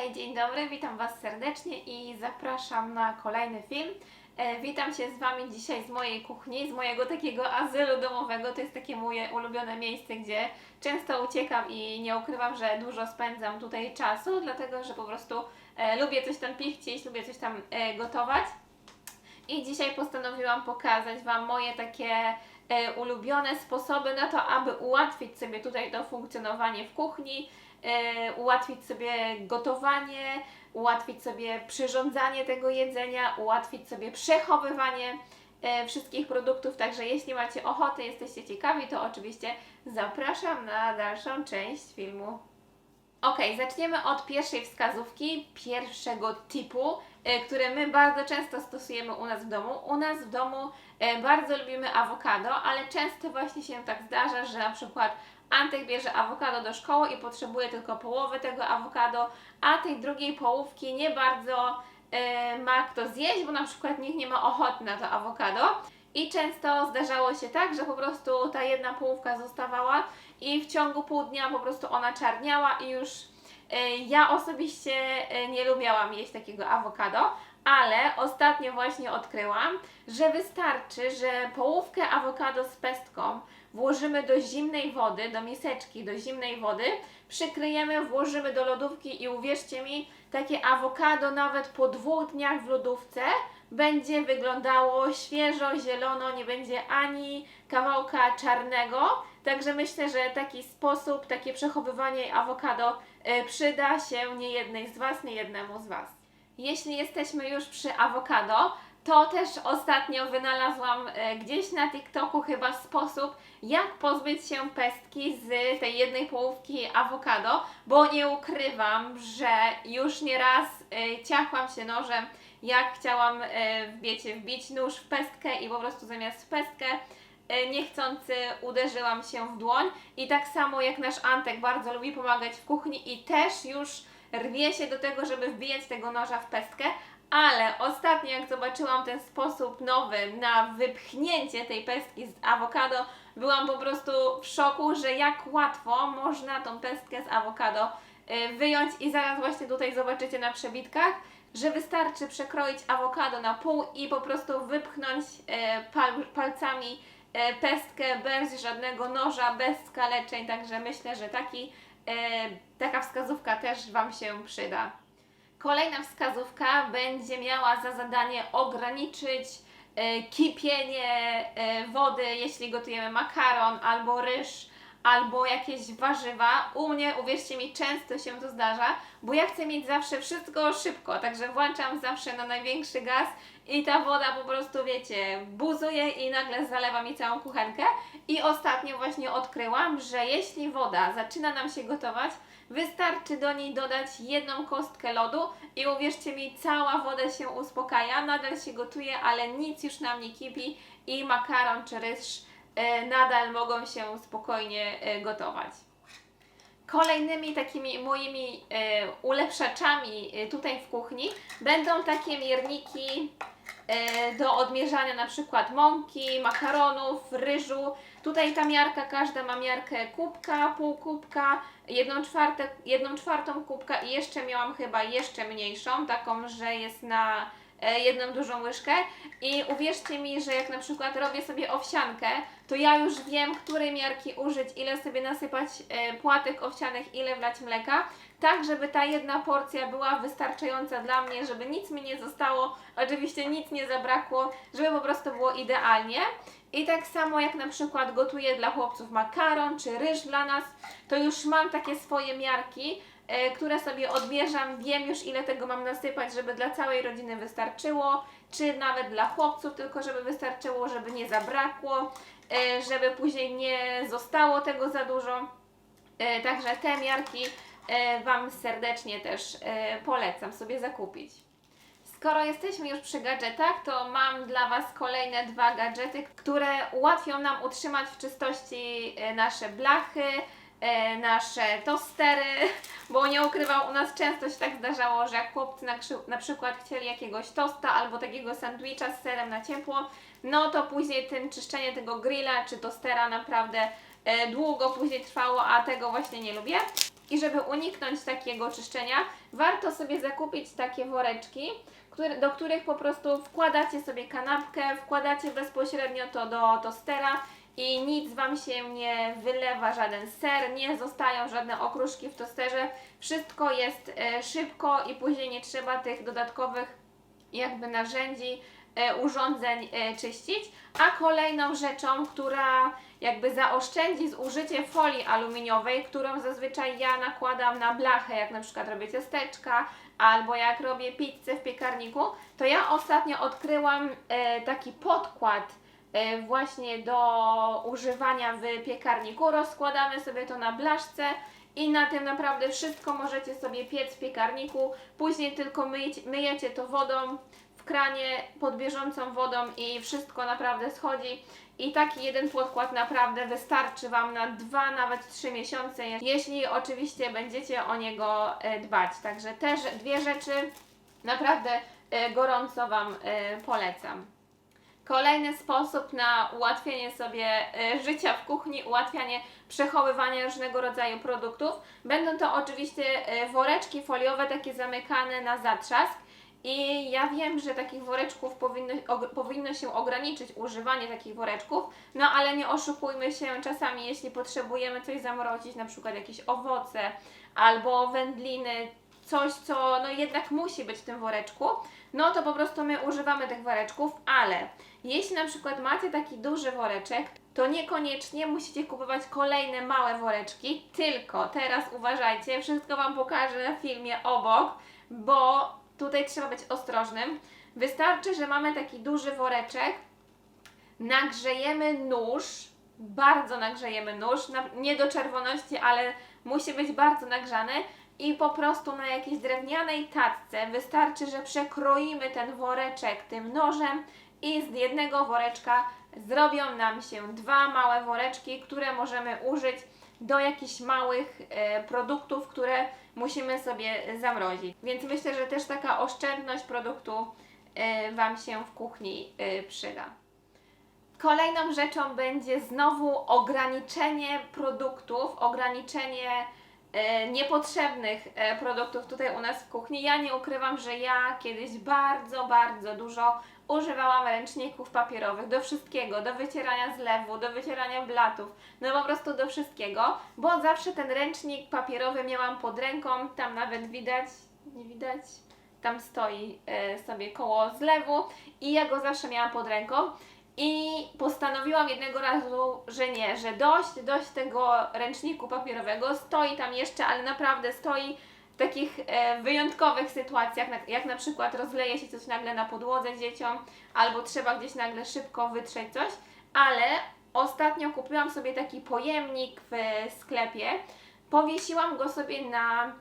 Hej, dzień dobry, witam Was serdecznie i zapraszam na kolejny film. E, witam się z Wami dzisiaj z mojej kuchni, z mojego takiego azylu domowego. To jest takie moje ulubione miejsce, gdzie często uciekam i nie ukrywam, że dużo spędzam tutaj czasu, dlatego że po prostu e, lubię coś tam pichcić, lubię coś tam e, gotować. I dzisiaj postanowiłam pokazać Wam moje takie e, ulubione sposoby na to, aby ułatwić sobie tutaj to funkcjonowanie w kuchni, ułatwić sobie gotowanie, ułatwić sobie przyrządzanie tego jedzenia, ułatwić sobie przechowywanie e, wszystkich produktów. Także jeśli macie ochotę, jesteście ciekawi, to oczywiście zapraszam na dalszą część filmu. Ok, zaczniemy od pierwszej wskazówki, pierwszego typu, e, które my bardzo często stosujemy u nas w domu. U nas w domu e, bardzo lubimy awokado, ale często właśnie się tak zdarza, że na przykład Antek bierze awokado do szkoły i potrzebuje tylko połowy tego awokado, a tej drugiej połówki nie bardzo e, ma kto zjeść, bo na przykład nikt nie ma ochoty na to awokado. I często zdarzało się tak, że po prostu ta jedna połówka zostawała i w ciągu pół dnia po prostu ona czarniała i już e, ja osobiście e, nie lubiałam jeść takiego awokado, ale ostatnio właśnie odkryłam, że wystarczy, że połówkę awokado z pestką włożymy do zimnej wody, do miseczki, do zimnej wody, przykryjemy, włożymy do lodówki i uwierzcie mi, takie awokado nawet po dwóch dniach w lodówce będzie wyglądało świeżo, zielono, nie będzie ani kawałka czarnego. Także myślę, że taki sposób, takie przechowywanie awokado e, przyda się niejednej z Was, niejednemu z Was. Jeśli jesteśmy już przy awokado, to też ostatnio wynalazłam e, gdzieś na TikToku chyba sposób, jak pozbyć się pestki z tej jednej połówki awokado, bo nie ukrywam, że już nieraz e, ciachłam się nożem, jak chciałam, e, wiecie, wbić nóż w pestkę i po prostu zamiast w pestkę niechcący uderzyłam się w dłoń. I tak samo jak nasz Antek bardzo lubi pomagać w kuchni i też już rwie się do tego, żeby wbijać tego noża w pestkę, ale ostatnio jak zobaczyłam ten sposób nowy na wypchnięcie tej pestki z awokado, byłam po prostu w szoku, że jak łatwo można tą pestkę z awokado y, wyjąć i zaraz właśnie tutaj zobaczycie na przebitkach, że wystarczy przekroić awokado na pół i po prostu wypchnąć pal, palcami e, pestkę bez żadnego noża, bez skaleczeń, także myślę, że taki, taka wskazówka też Wam się przyda. Kolejna wskazówka będzie miała za zadanie ograniczyć e, kipienie e, wody, jeśli gotujemy makaron albo ryż, albo jakieś warzywa. U mnie, uwierzcie mi, często się to zdarza, bo ja chcę mieć zawsze wszystko szybko, także włączam zawsze na największy gaz i ta woda po prostu, wiecie, buzuje i nagle zalewa mi całą kuchenkę. I ostatnio właśnie odkryłam, że jeśli woda zaczyna nam się gotować, Wystarczy do niej dodać jedną kostkę lodu i uwierzcie mi, cała woda się uspokaja, nadal się gotuje, ale nic już nam nie kipi i makaron czy ryż nadal mogą się spokojnie e, gotować. Kolejnymi takimi moimi e, ulepszaczami e, tutaj w kuchni będą takie mierniki e, do odmierzania na przykład mąki, makaronów, ryżu. Tutaj ta miarka, każda ma miarkę kubka, pół kubka, jedną, jedną czwartą kubka i jeszcze miałam chyba jeszcze mniejszą, taką, że jest na e, jedną dużą łyżkę i uwierzcie mi, że jak na przykład robię sobie owsiankę, to ja już wiem, której miarki użyć, ile sobie nasypać e, płatek owsianych, ile wlać mleka, tak żeby ta jedna porcja była wystarczająca dla mnie, żeby nic mi nie zostało, oczywiście nic nie zabrakło, żeby po prostu było idealnie. I tak samo jak na przykład gotuję dla chłopców makaron czy ryż dla nas, to już mam takie swoje miarki, e, które sobie odmierzam, wiem już ile tego mam nasypać, żeby dla całej rodziny wystarczyło, czy nawet dla chłopców, tylko żeby wystarczyło, żeby nie zabrakło, e, żeby później nie zostało tego za dużo. E, Także te miarki e, Wam serdecznie też e, polecam sobie zakupić. Skoro jesteśmy już przy gadżetach, to mam dla Was kolejne dwa gadżety, które ułatwią nam utrzymać w czystości e, nasze blachy, e, nasze tostery, bo nie ukrywam, u nas często się tak zdarzało, że jak chłopcy na, na przykład chcieli jakiegoś tosta albo takiego sandwicha z serem na ciepło, no to później tym czyszczenie tego grilla czy tostera naprawdę e, długo później trwało, a tego właśnie nie lubię. I żeby uniknąć takiego czyszczenia, warto sobie zakupić takie woreczki, do których po prostu wkładacie sobie kanapkę, wkładacie bezpośrednio to do tostera i nic Wam się nie wylewa, żaden ser, nie zostają żadne okruszki w tosterze. Wszystko jest e, szybko i później nie trzeba tych dodatkowych jakby narzędzi, e, urządzeń e, czyścić. A kolejną rzeczą, która jakby zaoszczędzi zużycie folii aluminiowej, którą zazwyczaj ja nakładam na blachę, jak na przykład robię ciasteczka, albo jak robię pizzę w piekarniku, to ja ostatnio odkryłam taki podkład właśnie do używania w piekarniku. Rozkładamy sobie to na blaszce i na tym naprawdę wszystko możecie sobie piec w piekarniku. Później tylko myjcie, myjecie to wodą w kranie pod bieżącą wodą i wszystko naprawdę schodzi. I taki jeden podkład naprawdę wystarczy Wam na dwa, nawet trzy miesiące, jeśli oczywiście będziecie o niego e, dbać. Także też dwie rzeczy naprawdę e, gorąco Wam e, polecam. Kolejny sposób na ułatwienie sobie e, życia w kuchni, ułatwianie przechowywania różnego rodzaju produktów. Będą to oczywiście e, woreczki foliowe, takie zamykane na zatrzask. I ja wiem, że takich woreczków powinno, og, powinno się ograniczyć używanie takich woreczków, no ale nie oszukujmy się, czasami jeśli potrzebujemy coś zamrozić, na przykład jakieś owoce albo wędliny, coś co no jednak musi być w tym woreczku, no to po prostu my używamy tych woreczków, ale jeśli na przykład macie taki duży woreczek, to niekoniecznie musicie kupować kolejne małe woreczki, tylko teraz uważajcie, wszystko Wam pokażę na filmie obok, bo tutaj trzeba być ostrożnym. Wystarczy, że mamy taki duży woreczek, nagrzejemy nóż, bardzo nagrzejemy nóż, nie do czerwoności, ale musi być bardzo nagrzany i po prostu na jakiejś drewnianej tacce wystarczy, że przekroimy ten woreczek tym nożem i z jednego woreczka zrobią nam się dwa małe woreczki, które możemy użyć do jakichś małych e, produktów, które musimy sobie zamrozić. Więc myślę, że też taka oszczędność produktu e, Wam się w kuchni e, przyda. Kolejną rzeczą będzie znowu ograniczenie produktów, ograniczenie niepotrzebnych produktów tutaj u nas w kuchni. Ja nie ukrywam, że ja kiedyś bardzo, bardzo dużo używałam ręczników papierowych do wszystkiego, do wycierania zlewu, do wycierania blatów, no po prostu do wszystkiego, bo zawsze ten ręcznik papierowy miałam pod ręką, tam nawet widać, nie widać, tam stoi e, sobie koło zlewu i ja go zawsze miałam pod ręką. I postanowiłam jednego razu, że nie, że dość, dość tego ręczniku papierowego. Stoi tam jeszcze, ale naprawdę stoi takich e, wyjątkowych sytuacjach, jak na przykład rozleje się coś nagle na podłodze dzieciom, albo trzeba gdzieś nagle szybko wytrzeć coś. Ale ostatnio kupiłam sobie taki pojemnik w sklepie. Powiesiłam go sobie na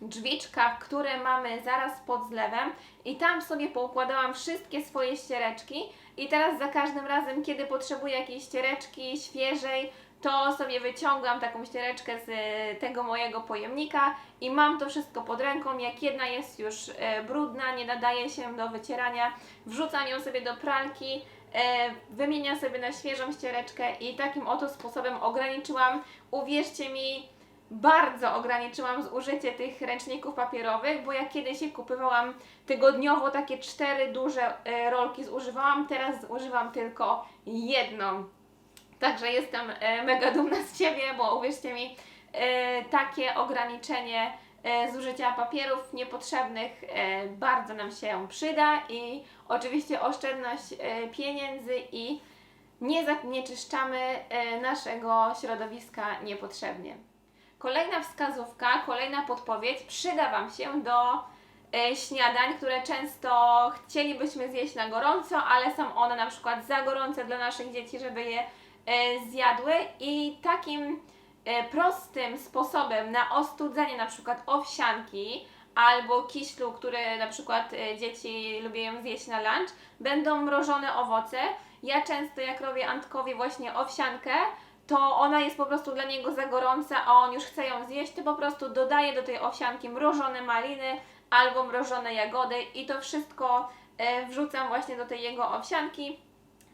drzwiczkach, które mamy zaraz pod zlewem i tam sobie poukładałam wszystkie swoje ściereczki i teraz za każdym razem, kiedy potrzebuję jakiejś ściereczki świeżej, to sobie wyciągam taką ściereczkę z e, tego mojego pojemnika i mam to wszystko pod ręką. Jak jedna jest już e, brudna, nie nadaje się do wycierania, wrzucam ją sobie do pralki, e, wymieniam sobie na świeżą ściereczkę i takim oto sposobem ograniczyłam, uwierzcie mi, bardzo ograniczyłam zużycie tych ręczników papierowych, bo jak kiedyś je kupowałam tygodniowo, takie cztery duże rolki zużywałam, teraz zużywam tylko jedną. Także jestem e, mega dumna z siebie, bo uwierzcie mi, e, takie ograniczenie e, zużycia papierów niepotrzebnych bardzo nam się przyda i oczywiście oszczędność pieniędzy i nie zanieczyszczamy naszego środowiska niepotrzebnie. Kolejna wskazówka, kolejna podpowiedź przyda Wam się do śniadań, które często chcielibyśmy zjeść na gorąco, ale są one na przykład za gorące dla naszych dzieci, żeby je zjadły i takim e, prostym sposobem na ostudzenie na przykład owsianki albo kiślu, który na przykład e, dzieci lubią zjeść na lunch, będą mrożone owoce. Ja często jak robię Antkowi właśnie owsiankę, to ona jest po prostu dla niego za gorąca, a on już chce ją zjeść, to po prostu dodaję do tej owsianki mrożone maliny albo mrożone jagody i to wszystko e, wrzucam właśnie do tej jego owsianki.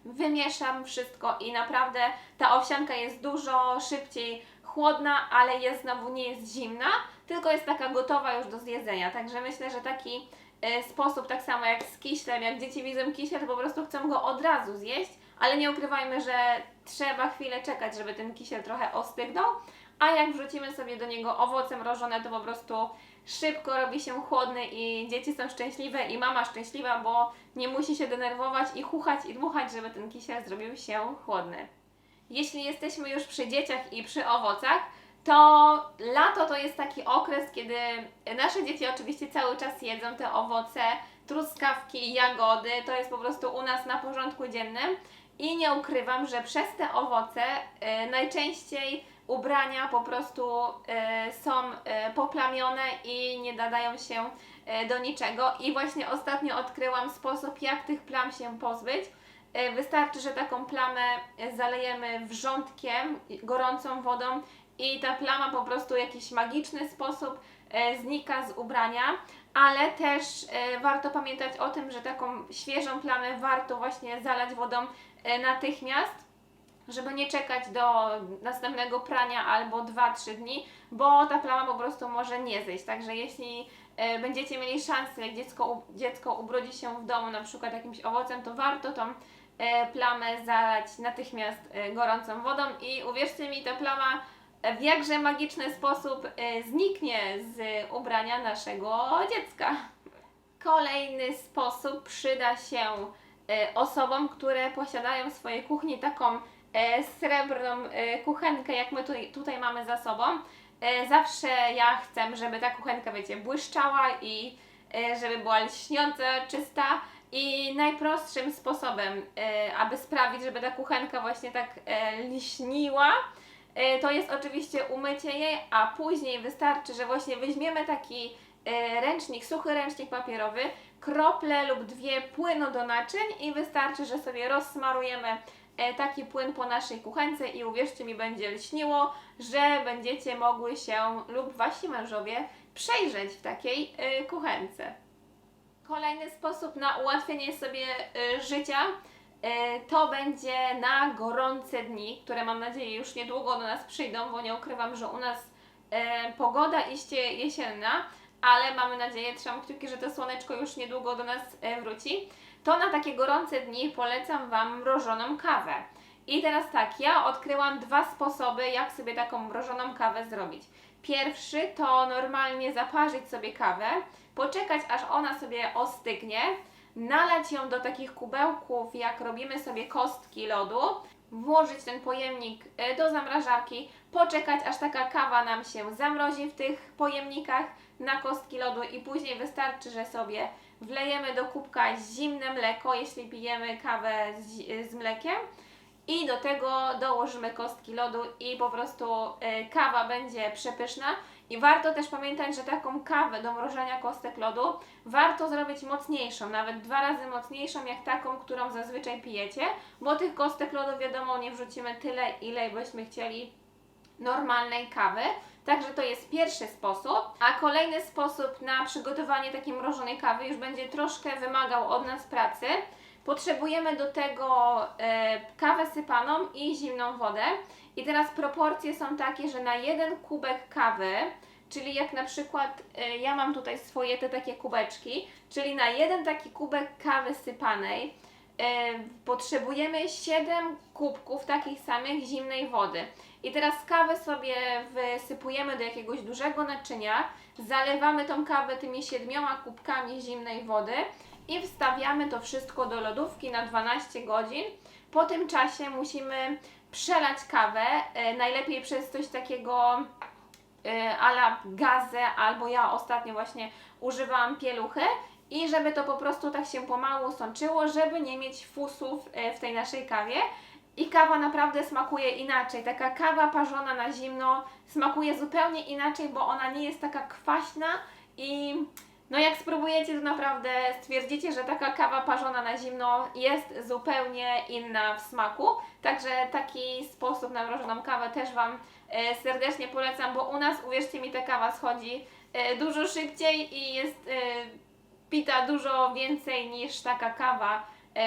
Wymieszam wszystko i naprawdę ta owsianka jest dużo szybciej chłodna, ale jest znowu nie jest zimna, tylko jest taka gotowa już do zjedzenia. Także myślę, że taki e, sposób, tak samo jak z kiślem, jak dzieci widzą kisiel, to po prostu chcą go od razu zjeść, ale nie ukrywajmy, że trzeba chwilę czekać, żeby ten kisiel trochę ostygnął, a jak wrzucimy sobie do niego owoce mrożone, to po prostu szybko robi się chłodny i dzieci są szczęśliwe i mama szczęśliwa, bo nie musi się denerwować i chuchać i dmuchać, żeby ten kisiel zrobił się chłodny. Jeśli jesteśmy już przy dzieciach i przy owocach, to lato to jest taki okres, kiedy nasze dzieci oczywiście cały czas jedzą te owoce, truskawki, jagody, to jest po prostu u nas na porządku dziennym i nie ukrywam, że przez te owoce e, najczęściej ubrania po prostu e, są e, poplamione i nie nadają się e, do niczego. I właśnie ostatnio odkryłam sposób, jak tych plam się pozbyć. Wystarczy, że taką plamę zalejemy wrzątkiem, gorącą wodą i ta plama po prostu w jakiś magiczny sposób znika z ubrania, ale też warto pamiętać o tym, że taką świeżą plamę warto właśnie zalać wodą natychmiast, żeby nie czekać do następnego prania albo 2-3 dni, bo ta plama po prostu może nie zejść. Także jeśli e, będziecie mieli szansę, jak dziecko, dziecko ubrodzi się w domu na przykład jakimś owocem, to warto tą e, plamę zalać natychmiast e, gorącą wodą i uwierzcie mi, ta plama w jakże magiczny sposób zniknie z ubrania naszego dziecka. Kolejny sposób przyda się osobom, które posiadają w swojej kuchni taką srebrną e, kuchenkę, jak my tutaj, mamy za sobą. E, zawsze ja chcę, żeby ta kuchenka, wiecie, błyszczała i e, żeby była lśniąca, czysta. I najprostszym sposobem, e, aby sprawić, żeby ta kuchenka właśnie tak e, liśniła, e, to jest oczywiście umycie jej, a później wystarczy, że właśnie weźmiemy taki e, ręcznik, suchy ręcznik papierowy, krople lub dwie płynu do naczyń i wystarczy, że sobie rozsmarujemy e, taki płyn po naszej kuchence i uwierzcie mi, będzie lśniło, że będziecie mogły się lub wasi mężowie przejrzeć w takiej e, kuchence. Kolejny sposób na ułatwienie sobie e, życia e, to będzie na gorące dni, które mam nadzieję już niedługo do nas przyjdą, bo nie ukrywam, że u nas e, pogoda iście jesienna, ale mamy nadzieję, trzymam kciuki, że to słoneczko już niedługo do nas e, wróci. To na takie gorące dni polecam Wam mrożoną kawę. I teraz tak, ja odkryłam dwa sposoby, jak sobie taką mrożoną kawę zrobić. Pierwszy to normalnie zaparzyć sobie kawę, poczekać aż ona sobie ostygnie, nalać ją do takich kubełków, jak robimy sobie kostki lodu, włożyć ten pojemnik e, do zamrażarki, poczekać aż taka kawa nam się zamrozi w tych pojemnikach na kostki lodu i później wystarczy, że sobie wlejemy do kubka zimne mleko, jeśli pijemy kawę z, z mlekiem i do tego dołożymy kostki lodu i po prostu e, kawa będzie przepyszna. I warto też pamiętać, że taką kawę do mrożenia kostek lodu warto zrobić mocniejszą, nawet dwa razy mocniejszą jak taką, którą zazwyczaj pijecie, bo tych kostek lodu wiadomo nie wrzucimy tyle, ile byśmy chcieli normalnej kawy. Także to jest pierwszy sposób. A kolejny sposób na przygotowanie takiej mrożonej kawy już będzie troszkę wymagał od nas pracy. Potrzebujemy do tego e, kawę sypaną i zimną wodę. I teraz proporcje są takie, że na jeden kubek kawy, czyli jak na przykład e, ja mam tutaj swoje te takie kubeczki, czyli na jeden taki kubek kawy sypanej e, potrzebujemy 7 kubków takich samych zimnej wody. I teraz kawę sobie wysypujemy do jakiegoś dużego naczynia, zalewamy tą kawę tymi siedmioma kubkami zimnej wody i wstawiamy to wszystko do lodówki na 12 godzin. Po tym czasie musimy przelać kawę, e, najlepiej przez coś takiego e, ala gazę, albo ja ostatnio właśnie używałam pieluchy i żeby to po prostu tak się pomału sączyło, żeby nie mieć fusów e, w tej naszej kawie. I kawa naprawdę smakuje inaczej. Taka kawa parzona na zimno smakuje zupełnie inaczej, bo ona nie jest taka kwaśna i no jak spróbujecie, to naprawdę stwierdzicie, że taka kawa parzona na zimno jest zupełnie inna w smaku. Także taki sposób na mrożoną kawę też Wam e, serdecznie polecam, bo u nas, uwierzcie mi, ta kawa schodzi e, dużo szybciej i jest e, pita dużo więcej niż taka kawa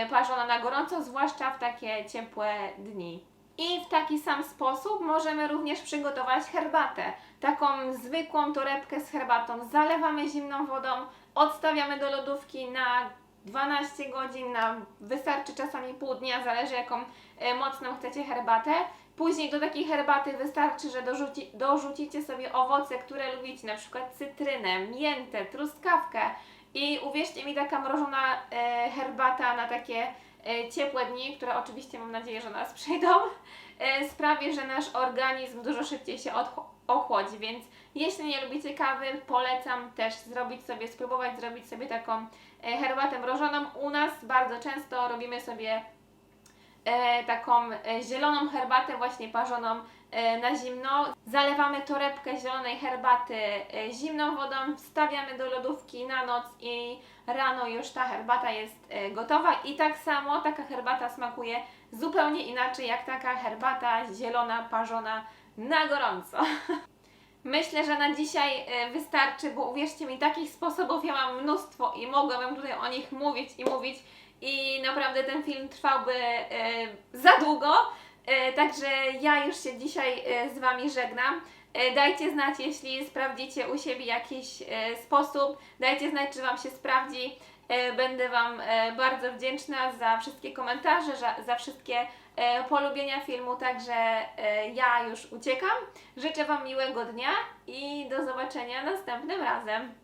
parzona na gorąco, zwłaszcza w takie ciepłe dni. I w taki sam sposób możemy również przygotować herbatę. Taką zwykłą torebkę z herbatą zalewamy zimną wodą, odstawiamy do lodówki na 12 godzin, na wystarczy czasami pół dnia, zależy jaką e, mocną chcecie herbatę. Później do takiej herbaty wystarczy, że dorzuci, dorzucicie sobie owoce, które lubicie, na przykład cytrynę, miętę, truskawkę. I uwierzcie mi, taka mrożona e, herbata na takie e, ciepłe dni, które oczywiście mam nadzieję, że nas przyjdą, e, sprawi, że nasz organizm dużo szybciej się ochłodzi. Więc jeśli nie lubicie kawy, polecam też zrobić sobie, spróbować zrobić sobie taką e, herbatę mrożoną. U nas bardzo często robimy sobie taką e, zieloną herbatę właśnie parzoną e, na zimno. Zalewamy torebkę zielonej herbaty e, zimną wodą, wstawiamy do lodówki na noc i rano już ta herbata jest e, gotowa i tak samo taka herbata smakuje zupełnie inaczej jak taka herbata zielona parzona na gorąco. Myślę, że na dzisiaj e, wystarczy, bo uwierzcie mi, takich sposobów ja mam mnóstwo i mogłabym tutaj o nich mówić i mówić i naprawdę ten film trwałby e, za długo. E, także ja już się dzisiaj e, z Wami żegnam. Dajcie znać, jeśli sprawdzicie u siebie jakiś sposób. Dajcie znać, czy Wam się sprawdzi. Będę Wam bardzo wdzięczna za wszystkie komentarze, za, wszystkie polubienia filmu. Także ja już uciekam. Życzę Wam miłego dnia i do zobaczenia następnym razem.